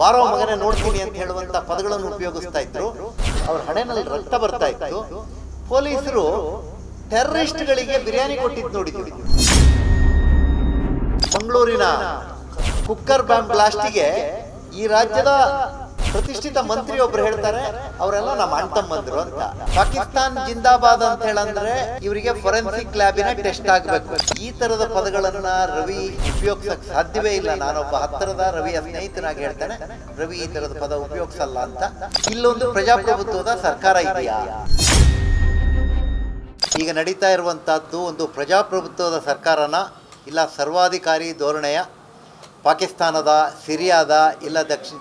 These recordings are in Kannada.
ಬಾರೋ ಮಗನೇ ನೋಡ್ತೀನಿ ಅಂತ ಹೇಳುವಂತ ಪದಗಳನ್ನು ಉಪಯೋಗಿಸ್ತಾ ಇದ್ರು. ಅವ್ರ ಹಣೆನಲ್ಲಿ ರಕ್ತ ಬರ್ತಾ ಇತ್ತು. ಪೊಲೀಸರು ಟೆರರಿಸ್ಟ್ಗಳಿಗೆ ಬಿರಿಯಾನಿ ಕೊಟ್ಟಿದ್ದು ನೋಡಿದ್ವಿ ಮಂಗಳೂರಿನ ಕುಕ್ಕರ್ ಬಾಂಬ್ ಬ್ಲಾಸ್ಟಿಗೆ ಈ ರಾಜ್ಯದ ಪ್ರತಿಷ್ಠಿತ ಮಂತ್ರಿ ಒಬ್ರು ಹೇಳ್ತಾರೆ, ಅವರೆಲ್ಲ ನಮ್ಮ ಅಣ್ತಮ್ಮಂದ್ರು ಅಂತ. ಪಾಕಿಸ್ತಾನ್ ಜಿಂದಾಬಾದ್ ಅಂತ ಹೇಳಂದ್ರೆ ಇವರಿಗೆ ಫೊರೆನ್ಸಿಕ್ ಲ್ಯಾಬಿನ ಟೆಸ್ಟ್ ಆಗಬೇಕು. ಈ ತರದ ಪದಗಳನ್ನ ರವಿ ಉಪಯೋಗಿಸಕ್ ಸಾಧ್ಯವೇ ಇಲ್ಲ. ನಾನೊಬ್ಬ ಹತ್ತಿರದ ರವಿಯ ಸ್ನೇಹಿತನಾಗಿ ಹೇಳ್ತೇನೆ, ರವಿ ಈ ತರದ ಪದ ಉಪಯೋಗಿಸಲ್ಲ ಅಂತ. ಇಲ್ಲೊಂದು ಪ್ರಜಾಪ್ರಭುತ್ವದ ಸರ್ಕಾರ ಇದೆಯಾ? ಈಗ ನಡೀತಾ ಇರುವಂತಹದ್ದು ಒಂದು ಪ್ರಜಾಪ್ರಭುತ್ವದ ಸರ್ಕಾರನ ಇಲ್ಲ ಸರ್ವಾಧಿಕಾರಿ ಧೋರಣೆಯ ಪಾಕಿಸ್ತಾನದ, ಸಿರಿಯಾದ ಇಲ್ಲ ದಕ್ಷಿಣ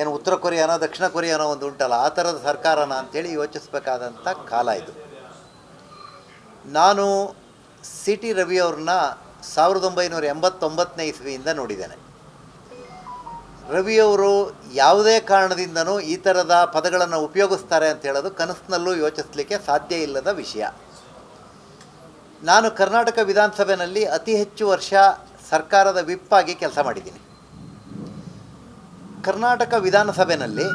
ಏನು ಉತ್ತರ ಕೊರಿಯಾನೋ ದಕ್ಷಿಣ ಕೊರಿಯಾನೋ ಒಂದು ಉಂಟಲ್ಲ, ಆ ಥರದ ಸರ್ಕಾರನ ಅಂತೇಳಿ ಯೋಚಿಸಬೇಕಾದಂಥ ಕಾಲ ಇದು. ನಾನು ಸಿ ಟಿ ರವಿಯವ್ರನ್ನ ಸಾವಿರದ ಒಂಬೈನೂರ ಎಂಬತ್ತೊಂಬತ್ತನೇ ಇಸ್ವಿಯಿಂದ ನೋಡಿದ್ದೇನೆ. ರವಿಯವರು ಯಾವುದೇ ಕಾರಣದಿಂದನೂ ಈ ಥರದ ಪದಗಳನ್ನು ಉಪಯೋಗಿಸ್ತಾರೆ ಅಂತ ಹೇಳೋದು ಕನಸಿನಲ್ಲೂ ಯೋಚಿಸಲಿಕ್ಕೆ ಸಾಧ್ಯ ಇಲ್ಲದ ವಿಷಯ. ನಾನು ಕರ್ನಾಟಕ ವಿಧಾನಸಭೆಯಲ್ಲಿ ಅತಿ ಹೆಚ್ಚು ವರ್ಷ ಸರ್ಕಾರದ ವಿಪ್ಪಾಗಿ ಕೆಲಸ ಮಾಡಿದ್ದೀನಿ. ಕರ್ನಾಟಕ ವಿಧಾನಸಭೆಯಲ್ಲಿ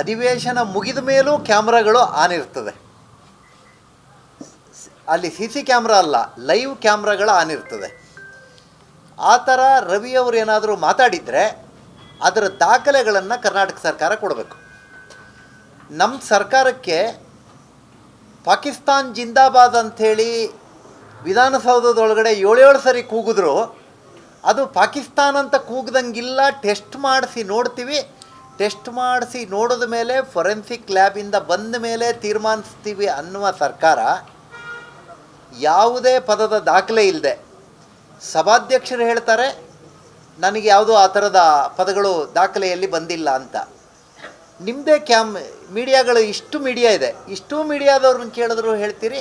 ಅಧಿವೇಶನ ಮುಗಿದ ಮೇಲೂ ಕ್ಯಾಮ್ರಾಗಳು ಆನ್ ಇರ್ತದೆ. ಅಲ್ಲಿ ಸಿ ಸಿ ಕ್ಯಾಮ್ರಾ ಅಲ್ಲ, ಲೈವ್ ಕ್ಯಾಮ್ರಾಗಳು ಆನ್ ಇರ್ತದೆ. ಆ ಥರ ರವಿಯವರು ಏನಾದರೂ ಮಾತಾಡಿದರೆ ಅದರ ದಾಖಲೆಗಳನ್ನು ಕರ್ನಾಟಕ ಸರ್ಕಾರ ಕೊಡಬೇಕು. ನಮ್ಮ ಸರ್ಕಾರಕ್ಕೆ ಪಾಕಿಸ್ತಾನ್ ಜಿಂದಾಬಾದ್ ಅಂಥೇಳಿ ವಿಧಾನಸೌಧದೊಳಗಡೆ ಏಳೇಳು ಸರಿ ಕೂಗಿದ್ರು ಅದು ಪಾಕಿಸ್ತಾನ ಅಂತ ಕೂಗ್ದಂಗಿಲ್ಲ. ಟೆಸ್ಟ್ ಮಾಡಿಸಿ ನೋಡ್ತೀವಿ. ಟೆಸ್ಟ್ ಮಾಡಿಸಿ ನೋಡಿದ ಮೇಲೆ ಫೊರೆನ್ಸಿಕ್ ಲ್ಯಾಬಿಂದ ಬಂದ ಮೇಲೆ ತೀರ್ಮಾನಿಸ್ತೀವಿ ಅನ್ನುವ ಸರ್ಕಾರ ಯಾವುದೇ ಪದದ ದಾಖಲೆ ಇಲ್ಲದೆ ಸಭಾಧ್ಯಕ್ಷರು ಹೇಳ್ತಾರೆ, ನನಗೆ ಯಾವುದೋ ಆ ಥರದ ಪದಗಳು ದಾಖಲೆಯಲ್ಲಿ ಬಂದಿಲ್ಲ ಅಂತ. ನಿಮ್ಮದೇ ಕ್ಯಾಮ್, ಮೀಡಿಯಾಗಳು ಇಷ್ಟು ಮೀಡಿಯಾ ಇದೆ. ಇಷ್ಟು ಮೀಡಿಯಾದವ್ರನ್ನ ಕೇಳಿದ್ರು ಹೇಳ್ತೀರಿ,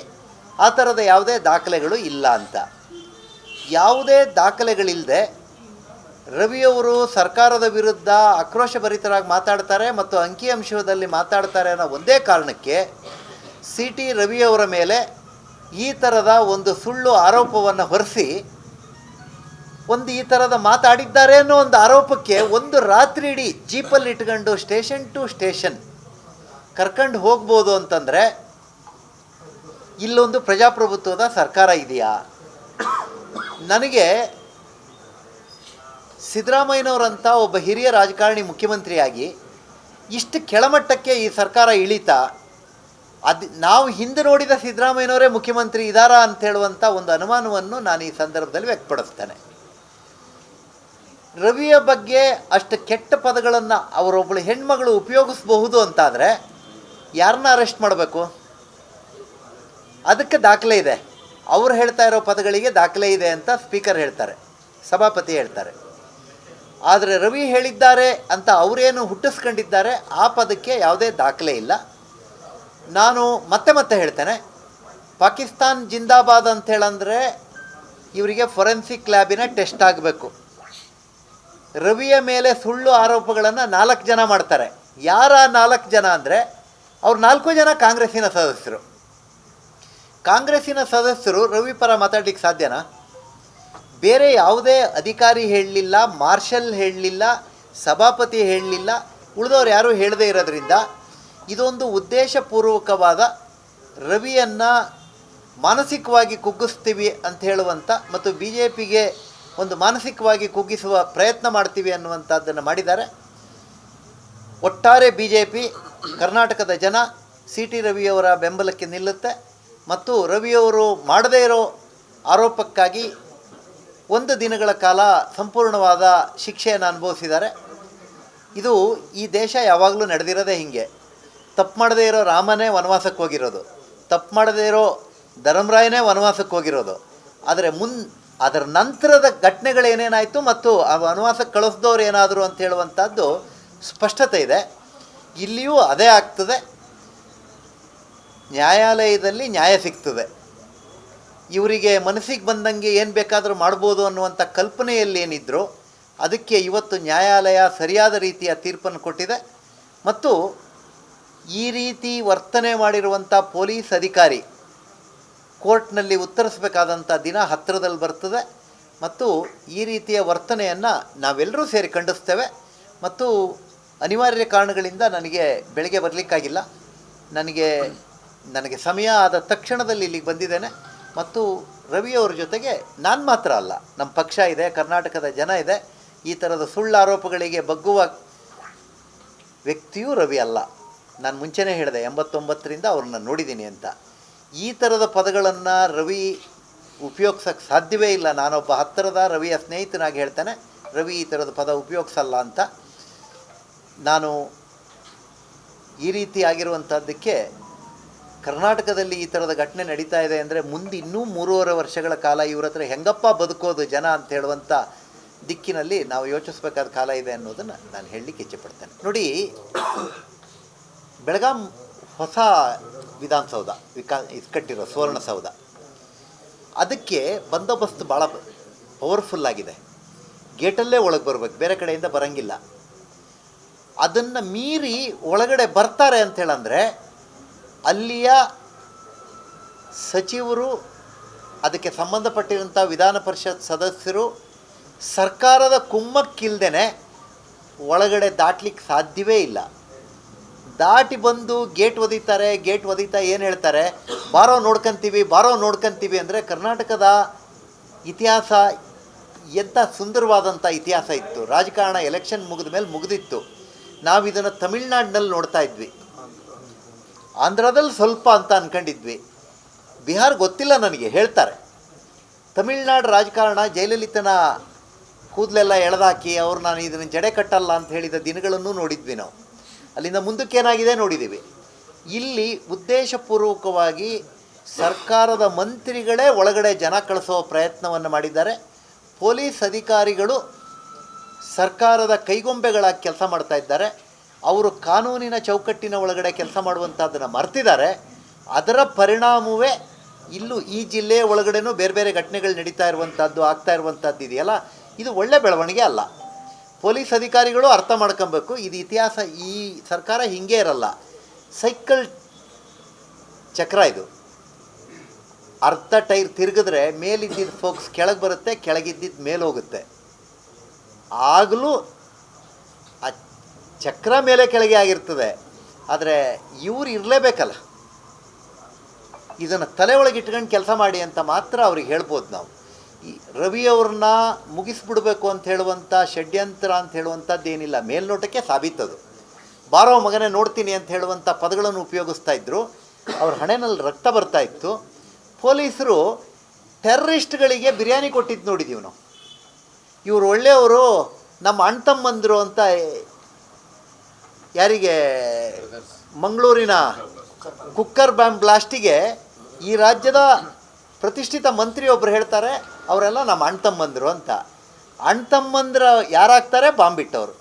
ಆ ಥರದ ಯಾವುದೇ ದಾಖಲೆಗಳು ಇಲ್ಲ ಅಂತ. ಯಾವುದೇ ದಾಖಲೆಗಳಿಲ್ಲದೆ ರವಿಯವರು ಸರ್ಕಾರದ ವಿರುದ್ಧ ಆಕ್ರೋಶಭರಿತರಾಗಿ ಮಾತಾಡ್ತಾರೆ ಮತ್ತು ಅಂಕಿಅಂಶದಲ್ಲಿ ಮಾತಾಡ್ತಾರೆ ಅನ್ನೋ ಒಂದೇ ಕಾರಣಕ್ಕೆ ಸಿ ಟಿ ರವಿಯವರ ಮೇಲೆ ಈ ಥರದ ಒಂದು ಸುಳ್ಳು ಆರೋಪವನ್ನು ಹೊರಿಸಿ ಒಂದು ಈ ಥರದ ಮಾತಾಡಿದ್ದಾರೆ ಅನ್ನೋ ಒಂದು ಆರೋಪಕ್ಕೆ ಒಂದು ರಾತ್ರಿ ಇಡೀ ಜೀಪಲ್ಲಿ ಇಟ್ಕೊಂಡು ಸ್ಟೇಷನ್ ಟು ಸ್ಟೇಷನ್ ಕರ್ಕೊಂಡು ಹೋಗ್ಬೋದು ಅಂತಂದರೆ ಇಲ್ಲೊಂದು ಪ್ರಜಾಪ್ರಭುತ್ವದ ಸರ್ಕಾರ ಇದೆಯಾ? ನನಗೆ ಸಿದ್ದರಾಮಯ್ಯನವರಂಥ ಒಬ್ಬ ಹಿರಿಯ ರಾಜಕಾರಣಿ ಮುಖ್ಯಮಂತ್ರಿಯಾಗಿ ಇಷ್ಟು ಕೆಳಮಟ್ಟಕ್ಕೆ ಈ ಸರ್ಕಾರ ಇಳಿತಾ, ಅದು ನಾವು ಹಿಂದೆ ನೋಡಿದ ಸಿದ್ದರಾಮಯ್ಯನವರೇ ಮುಖ್ಯಮಂತ್ರಿ ಇದ್ದಾರಾ ಅಂತ ಹೇಳುವಂಥ ಒಂದು ಅನುಮಾನವನ್ನು ನಾನು ಈ ಸಂದರ್ಭದಲ್ಲಿ ವ್ಯಕ್ತಪಡಿಸ್ತೇನೆ. ರವಿಯ ಬಗ್ಗೆ ಅಷ್ಟು ಕೆಟ್ಟ ಪದಗಳನ್ನು ಅವರೊಬ್ಬಳು ಹೆಣ್ಮಗಳು ಉಪಯೋಗಿಸಬಹುದು ಅಂತಾದರೆ ಯಾರನ್ನ ಅರೆಸ್ಟ್ ಮಾಡಬೇಕು? ಅದಕ್ಕೆ ದಾಖಲೆ ಇದೆ. ಅವ್ರು ಹೇಳ್ತಾ ಇರೋ ಪದಗಳಿಗೆ ದಾಖಲೆ ಇದೆ ಅಂತ ಸ್ಪೀಕರ್ ಹೇಳ್ತಾರೆ, ಸಭಾಪತಿ ಹೇಳ್ತಾರೆ. ಆದರೆ ರವಿ ಹೇಳಿದ್ದಾರೆ ಅಂತ ಅವರೇನು ಹುಟ್ಟಿಸ್ಕೊಂಡಿದ್ದಾರೆ, ಆ ಪದಕ್ಕೆ ಯಾವುದೇ ದಾಖಲೆ ಇಲ್ಲ. ನಾನು ಮತ್ತೆ ಮತ್ತೆ ಹೇಳ್ತೇನೆ, ಪಾಕಿಸ್ತಾನ್ ಜಿಂದಾಬಾದ್ ಅಂತ ಹೇಳಂದರೆ ಇವರಿಗೆ ಫೊರೆನ್ಸಿಕ್ ಲ್ಯಾಬಿನ ಟೆಸ್ಟ್ ಆಗಬೇಕು. ರವಿಯ ಮೇಲೆ ಸುಳ್ಳು ಆರೋಪಗಳನ್ನು ನಾಲ್ಕು ಜನ ಮಾಡ್ತಾರೆ. ಯಾರ ನಾಲ್ಕು ಜನ ಅಂದರೆ, ಅವ್ರು ನಾಲ್ಕು ಜನ ಕಾಂಗ್ರೆಸ್ಸಿನ ಸದಸ್ಯರು. ಕಾಂಗ್ರೆಸ್ಸಿನ ಸದಸ್ಯರು ರವಿ ಪರ ಮಾತಾಡ್ಲಿಕ್ಕೆ ಸಾಧ್ಯನಾ? ಬೇರೆ ಯಾವುದೇ ಅಧಿಕಾರಿ ಹೇಳಲಿಲ್ಲ, ಮಾರ್ಷಲ್ ಹೇಳಲಿಲ್ಲ, ಸಭಾಪತಿ ಹೇಳಲಿಲ್ಲ, ಉಳಿದವ್ರು ಯಾರೂ ಹೇಳದೇ ಇರೋದ್ರಿಂದ ಇದೊಂದು ಉದ್ದೇಶಪೂರ್ವಕವಾದ ರವಿಯನ್ನು ಮಾನಸಿಕವಾಗಿ ಕುಗ್ಗಿಸ್ತೀವಿ ಅಂತ ಹೇಳುವಂಥ ಮತ್ತು ಬಿ ಜೆ ಪಿಗೆ ಒಂದು ಮಾನಸಿಕವಾಗಿ ಕುಗ್ಗಿಸುವ ಪ್ರಯತ್ನ ಮಾಡ್ತೀವಿ ಅನ್ನುವಂಥದ್ದನ್ನು ಮಾಡಿದ್ದಾರೆ. ಒಟ್ಟಾರೆ ಬಿ ಜೆ ಪಿ ಕರ್ನಾಟಕದ ಜನ, ಸಿ ಟಿ ರವಿಯವರ ಬೆಂಬಲಕ್ಕೆ ನಿಲ್ಲುತ್ತೆ. ಮತ್ತು ರವಿಯವರು ಮಾಡದೇ ಇರೋ ಆರೋಪಕ್ಕಾಗಿ ಒಂದು ದಿನಗಳ ಕಾಲ ಸಂಪೂರ್ಣವಾದ ಶಿಕ್ಷೆಯನ್ನು ಅನುಭವಿಸಿದ್ದಾರೆ. ಇದು ಈ ದೇಶ ಯಾವಾಗಲೂ ನಡೆದಿರೋದೇ ಹೀಗೆ. ತಪ್ಪು ಮಾಡದೇ ಇರೋ ರಾಮನೇ ವನವಾಸಕ್ಕೆ ಹೋಗಿರೋದು. ತಪ್ಪು ಮಾಡದೇ ಇರೋ ಧರ್ಮರಾಯನೇ ವನವಾಸಕ್ಕೆ ಹೋಗಿರೋದು. ಆದರೆ ಮುನ್, ಅದರ ನಂತರದ ಘಟನೆಗಳೇನೇನಾಯಿತು ಮತ್ತು ಆ ವನವಾಸಕ್ಕೆ ಕಳಿಸ್ದವ್ರು ಏನಾದರೂ ಅಂತ ಹೇಳುವಂಥದ್ದು ಸ್ಪಷ್ಟತೆ ಇದೆ. ಇಲ್ಲಿಯೂ ಅದೇ ಆಗ್ತದೆ. ನ್ಯಾಯಾಲಯದಲ್ಲಿ ನ್ಯಾಯ ಸಿಗ್ತದೆ. ಇವರಿಗೆ ಮನಸ್ಸಿಗೆ ಬಂದಂಗೆ ಏನು ಬೇಕಾದರೂ ಮಾಡ್ಬೋದು ಅನ್ನುವಂಥ ಕಲ್ಪನೆಯಲ್ಲಿ ಏನಿದ್ರು ಅದಕ್ಕೆ ಇವತ್ತು ನ್ಯಾಯಾಲಯ ಸರಿಯಾದ ರೀತಿಯ ತೀರ್ಪನ್ನು ಕೊಟ್ಟಿದೆ. ಮತ್ತು ಈ ರೀತಿ ವರ್ತನೆ ಮಾಡಿರುವಂಥ ಪೊಲೀಸ್ ಅಧಿಕಾರಿ ಕೋರ್ಟ್ನಲ್ಲಿ ಉತ್ತರಿಸಬೇಕಾದಂಥ ದಿನ ಹತ್ತಿರದಲ್ಲಿ ಬರ್ತದೆ. ಮತ್ತು ಈ ರೀತಿಯ ವರ್ತನೆಯನ್ನು ನಾವೆಲ್ಲರೂ ಸೇರಿ ಖಂಡಿಸ್ತೇವೆ. ಮತ್ತು ಅನಿವಾರ್ಯ ಕಾರಣಗಳಿಂದ ನನಗೆ ಬೆಳಗ್ಗೆ ಬರಲಿಕ್ಕಾಗಿಲ್ಲ. ನನಗೆ ನನಗೆ ಸಮಯ ಆದ ತಕ್ಷಣದಲ್ಲಿ ಇಲ್ಲಿಗೆ ಬಂದಿದ್ದೇನೆ. ಮತ್ತು ರವಿಯವ್ರ ಜೊತೆಗೆ ನಾನು ಮಾತ್ರ ಅಲ್ಲ ನಮ್ಮ ಪಕ್ಷ ಇದೆ, ಕರ್ನಾಟಕದ ಜನ ಇದೆ. ಈ ಥರದ ಸುಳ್ಳು ಆರೋಪಗಳಿಗೆ ಬಗ್ಗುವ ವ್ಯಕ್ತಿಯೂ ರವಿ ಅಲ್ಲ. ನಾನು ಮುಂಚೆನೇ ಹೇಳಿದೆ, ಎಂಬತ್ತೊಂಬತ್ತರಿಂದ ಅವ್ರನ್ನ ನೋಡಿದ್ದೀನಿ ಅಂತ. ಈ ಥರದ ಪದಗಳನ್ನು ರವಿ ಉಪಯೋಗಿಸೋಕ್ಕೆ ಸಾಧ್ಯವೇ ಇಲ್ಲ. ನಾನೊಬ್ಬ ಹತ್ತಿರದ ರವಿಯ ಸ್ನೇಹಿತನಾಗಿ ಹೇಳ್ತಾನೆ, ರವಿ, ಈ ಥರದ ಪದ ಉಪಯೋಗಿಸಲ್ಲ ಅಂತ. ನಾನು ಈ ರೀತಿ ಆಗಿರುವಂಥದ್ದಕ್ಕೆ ಕರ್ನಾಟಕದಲ್ಲಿ ಈ ಥರದ ಘಟನೆ ನಡೀತಾ ಇದೆ ಅಂದರೆ ಮುಂದೆ ಇನ್ನೂ ಮೂರುವರೆ ವರ್ಷಗಳ ಕಾಲ ಇವ್ರ ಹತ್ರ ಹೆಂಗಪ್ಪ ಬದುಕೋದು ಜನ ಅಂತ ಹೇಳುವಂಥ ದಿಕ್ಕಿನಲ್ಲಿ ನಾವು ಯೋಚಿಸಬೇಕಾದ ಕಾಲ ಇದೆ ಅನ್ನೋದನ್ನು ನಾನು ಹೇಳಲಿಕ್ಕೆ ಇಚ್ಛೆಪಡ್ತೇನೆ ನೋಡಿ, ಬೆಳಗಾಂ ಹೊಸ ವಿಧಾನಸೌಧ, ವಿಕಾ ಇದು ಕಟ್ಟಿರೋ ಸುವರ್ಣಸೌಧ ಅದಕ್ಕೆ ಬಂದೋಬಸ್ತ್ ಭಾಳ ಪವರ್ಫುಲ್ ಆಗಿದೆ. ಗೇಟಲ್ಲೇ ಒಳಗೆ ಬರಬೇಕು, ಬೇರೆ ಕಡೆಯಿಂದ ಬರಂಗಿಲ್ಲ. ಅದನ್ನು ಮೀರಿ ಒಳಗಡೆ ಬರ್ತಾರೆ ಅಂತ ಹೇಳಂದರೆ ಅಲ್ಲಿಯ ಸಚಿವರು, ಅದಕ್ಕೆ ಸಂಬಂಧಪಟ್ಟಿರುವಂಥ ವಿಧಾನ ಪರಿಷತ್ ಸದಸ್ಯರು ಸರ್ಕಾರದ ಕುಮ್ಮಕ್ಕಿಲ್ದೇ ಒಳಗಡೆ ದಾಟ್ಲಿಕ್ಕೆ ಸಾಧ್ಯವೇ ಇಲ್ಲ. ದಾಟಿ ಬಂದು ಗೇಟ್ ಒದಿತಾರೆ, ಗೇಟ್ ಒದಿತಾ ಏನು ಹೇಳ್ತಾರೆ? ಬಾರೋ ನೋಡ್ಕೊಂತೀವಿ ಬಾರೋ ನೋಡ್ಕೊಂತೀವಿ ಅಂದರೆ ಕರ್ನಾಟಕದ ಇತಿಹಾಸ ಎಂಥ ಸುಂದರವಾದಂಥ ಇತಿಹಾಸ ಇತ್ತು. ರಾಜಕಾರಣ ಎಲೆಕ್ಷನ್ ಮುಗಿದ ಮೇಲೆ ಮುಗಿದಿತ್ತು. ನಾವು ಇದನ್ನು ತಮಿಳ್ನಾಡಿನಲ್ಲಿ ನೋಡ್ತಾ ಇದ್ವಿ. ಆಂಧ್ರದಲ್ಲಿ ಸ್ವಲ್ಪ ಅಂತ ಅಂದ್ಕೊಂಡಿದ್ವಿ ಬಿಹಾರ್ ಗೊತ್ತಿಲ್ಲ ನನಗೆ, ಹೇಳ್ತಾರೆ. ತಮಿಳ್ನಾಡು ರಾಜಕಾರಣ ಜಯಲಲಿತನ ಕೂದಲೆಲ್ಲ ಎಳೆದಾಕಿ ಅವ್ರು ನಾನು ಇದನ್ನು ಜಡೆ ಕಟ್ಟಲ್ಲ ಅಂತ ಹೇಳಿದ ದಿನಗಳನ್ನು ನೋಡಿದ್ವಿ ನಾವು. ಅಲ್ಲಿಂದ ಮುಂದಕ್ಕೆ ಏನಾಗಿದೆ ನೋಡಿದ್ದೀವಿ. ಇಲ್ಲಿ ಉದ್ದೇಶಪೂರ್ವಕವಾಗಿ ಸರ್ಕಾರದ ಮಂತ್ರಿಗಳೇ ಒಳಗಡೆ ಜನ ಕಳಿಸೋ ಪ್ರಯತ್ನವನ್ನು ಮಾಡಿದ್ದಾರೆ. ಪೊಲೀಸ್ ಅಧಿಕಾರಿಗಳು ಸರ್ಕಾರದ ಕೈಗೊಂಬೆಗಳಾಗಿ ಕೆಲಸ ಮಾಡ್ತಾ ಇದ್ದಾರೆ. ಅವರು ಕಾನೂನಿನ ಚೌಕಟ್ಟಿನ ಒಳಗಡೆ ಕೆಲಸ ಮಾಡುವಂಥದ್ದನ್ನು ಮರ್ತಿದ್ದಾರೆ. ಅದರ ಪರಿಣಾಮವೇ ಇಲ್ಲೂ ಈ ಜಿಲ್ಲೆಯ ಒಳಗಡೆನೂ ಬೇರೆ ಬೇರೆ ಘಟನೆಗಳು ನಡೀತಾ ಇರುವಂಥದ್ದು ಆಗ್ತಾ ಇರುವಂಥದ್ದು ಇದೆಯಲ್ಲ? ಇದು ಒಳ್ಳೆ ಬೆಳವಣಿಗೆ ಅಲ್ಲ. ಪೊಲೀಸ್ ಅಧಿಕಾರಿಗಳು ಅರ್ಥ ಮಾಡ್ಕೊಬೇಕು. ಇದು ಇತಿಹಾಸ, ಈ ಸರ್ಕಾರ ಹಿಂಗೆ ಇರಲ್ಲ. ಸೈಕಲ್ ಚಕ್ರ ಇದು. ಅರ್ಧ ಟೈರ್ ತಿರುಗಿದ್ರೆ ಮೇಲಿದ್ದಿದ್ದು ಫೋಕ್ಸ್ ಕೆಳಗೆ ಬರುತ್ತೆ, ಕೆಳಗಿದ್ದಿದ್ದು ಮೇಲೆ ಹೋಗುತ್ತೆ. ಆಗಲೂ ಆ ಚಕ್ರ ಮೇಲೆ ಕೆಳಗೆ ಆಗಿರ್ತದೆ. ಆದರೆ ಇವ್ರು ಇರಲೇಬೇಕಲ್ಲ. ಇದನ್ನು ತಲೆ ಒಳಗೆ ಇಟ್ಕೊಂಡು ಕೆಲಸ ಮಾಡಿ ಅಂತ ಮಾತ್ರ ಅವ್ರಿಗೆ ಹೇಳ್ಬೋದು ನಾವು. ಈ ರವಿಯವ್ರನ್ನ ಮುಗಿಸ್ಬಿಡ್ಬೇಕು ಅಂತ ಹೇಳುವಂಥ ಷಡ್ಯಂತ್ರ ಅಂತ ಹೇಳುವಂಥದ್ದು ಏನಿಲ್ಲ. ಮೇಲ್ನೋಟಕ್ಕೆ ಸಾಬೀತದು. ಬಾರೋ ಮಗನೇ ನೋಡ್ತೀನಿ ಅಂತ ಹೇಳುವಂಥ ಪದಗಳನ್ನು ಉಪಯೋಗಿಸ್ತಾ ಇದ್ದರು ಅವ್ರ ಹಣೆನಲ್ಲಿ ರಕ್ತ ಬರ್ತಾ ಇತ್ತು. ಪೊಲೀಸರು ಟೆರ್ರಿಸ್ಟ್ಗಳಿಗೆ ಬಿರಿಯಾನಿ ಕೊಟ್ಟಿದ್ದು ನೋಡಿದ್ದೀವಿ ನಾವು. ಇವರು ಒಳ್ಳೆಯವರು, ನಮ್ಮ ಅಣ್ಣ ತಮ್ಮಂದರು ಅಂತ ಯಾರಿಗೆ? ಮಂಗಳೂರಿನ ಕುಕ್ಕರ್ ಬ್ಯಾಮ್ ಬ್ಲಾಸ್ಟಿಗೆ ಈ ರಾಜ್ಯದ ಪ್ರತಿಷ್ಠಿತ ಮಂತ್ರಿಯೊಬ್ಬರು ಹೇಳ್ತಾರೆ, ಅವರೆಲ್ಲ ನಮ್ಮ ಅಣ್ಣ ತಮ್ಮಂದರು ಅಂತ. ಅಣ್ಣ ತಮ್ಮಂದ್ರ ಯಾರಾಗ್ತಾರೆ? ಬಾಂಬ್ ಬಿಟ್ಟವರು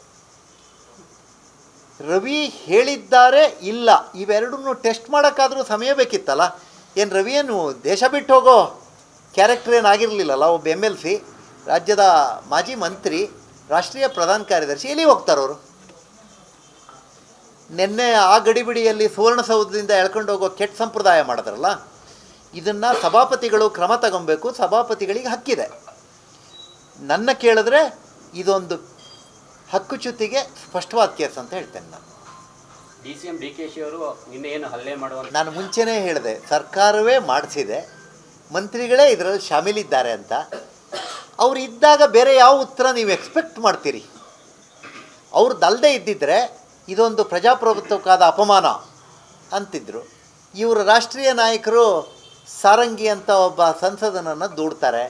ರವಿ ಹೇಳಿದ್ದಾರೆ, ಇಲ್ಲ. ಇವೆರಡನ್ನು ಟೆಸ್ಟ್ ಮಾಡೋಕ್ಕಾದರೂ ಸಮಯ ಬೇಕಿತ್ತಲ್ಲ? ಏನು ರವಿ, ಏನು ದೇಶ ಬಿಟ್ಟು ಹೋಗೋ ಕ್ಯಾರೆಕ್ಟರ್ ಏನಾಗಿರಲಿಲ್ಲಲ್ಲ ಒಬ್ಬ ಎಂ ಎಲ್ ಸಿ ರಾಜ್ಯದ ಮಾಜಿ ಮಂತ್ರಿ, ರಾಷ್ಟ್ರೀಯ ಪ್ರಧಾನ ಕಾರ್ಯದರ್ಶಿ ಎಲ್ಲಿ ಹೋಗ್ತಾರವರು? ನಿನ್ನೆ ಆ ಗಡಿಬಿಡಿಯಲ್ಲಿ ಸುವರ್ಣಸೌಧದಿಂದ ಎಳ್ಕೊಂಡು ಹೋಗೋ ಕೆಟ್ಟ ಸಂಪ್ರದಾಯ ಮಾಡಿದ್ರಲ್ಲ ಇದನ್ನು ಸಭಾಪತಿಗಳು ಕ್ರಮ ತಗೊಬೇಕು ಸಭಾಪತಿಗಳಿಗೆ ಹಕ್ಕಿದೆ. ನನ್ನ ಕೇಳಿದ್ರೆ ಇದೊಂದು ಹಕ್ಕುಚ್ಯುತಿಗೆ ಸ್ಪಷ್ಟವಾದ ಕೇಸ್ ಅಂತ ಹೇಳ್ತೇನೆ ನಾನು. D C M D K she ಅವರು ನಿನ್ನೆ ಏನು ಹಲ್ಲೆ ಮಾಡುವ ನಾನು ಮುಂಚೆನೇ ಹೇಳಿದೆ ಸರ್ಕಾರವೇ ಮಾಡಿಸಿದೆ ಮಂತ್ರಿಗಳೇ ಇದರಲ್ಲಿ ಶಾಮೀಲಿದ್ದಾರೆ ಅಂತ. ಅವ್ರು ಇದ್ದಾಗ ಬೇರೆ ಯಾವ ಉತ್ತರ ನೀವು ಎಕ್ಸ್ಪೆಕ್ಟ್ ಮಾಡ್ತೀರಿ? ಅವ್ರದ್ದಲ್ಲದೆ ಇದ್ದಿದ್ದರೆ ಇದೊಂದು ಪ್ರಜಾಪ್ರಭುತ್ವಕ್ಕಾದ ಅಪಮಾನ ಅಂತಿದ್ರು. ಇವರು ರಾಷ್ಟ್ರೀಯ ನಾಯಕರು ಸಾರಂಗಿ ಅಂತ ಒಬ್ಬ ಸಂಸದನನ್ನು ದೂಡ್ತಾರೆ.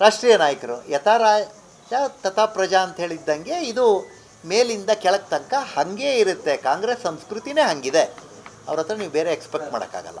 ರಾಷ್ಟ್ರೀಯ ನಾಯಕರು ಯಥಾ ರಾಜ ತಥಾ ಪ್ರಜಾ ಅಂತ ಹೇಳಿದ್ದಂಗೆ ಇದು ಮೇಲಿಂದ ಕೆಳಗೆ ತನಕ ಹಾಗೇ ಇರುತ್ತೆ. ಕಾಂಗ್ರೆಸ್ ಸಂಸ್ಕೃತಿನೇ ಹಾಗಿದೆ. ಅವ್ರ ಹತ್ರ ನೀವು ಬೇರೆ ಎಕ್ಸ್ಪೆಕ್ಟ್ ಮಾಡೋಕ್ಕಾಗಲ್ಲ.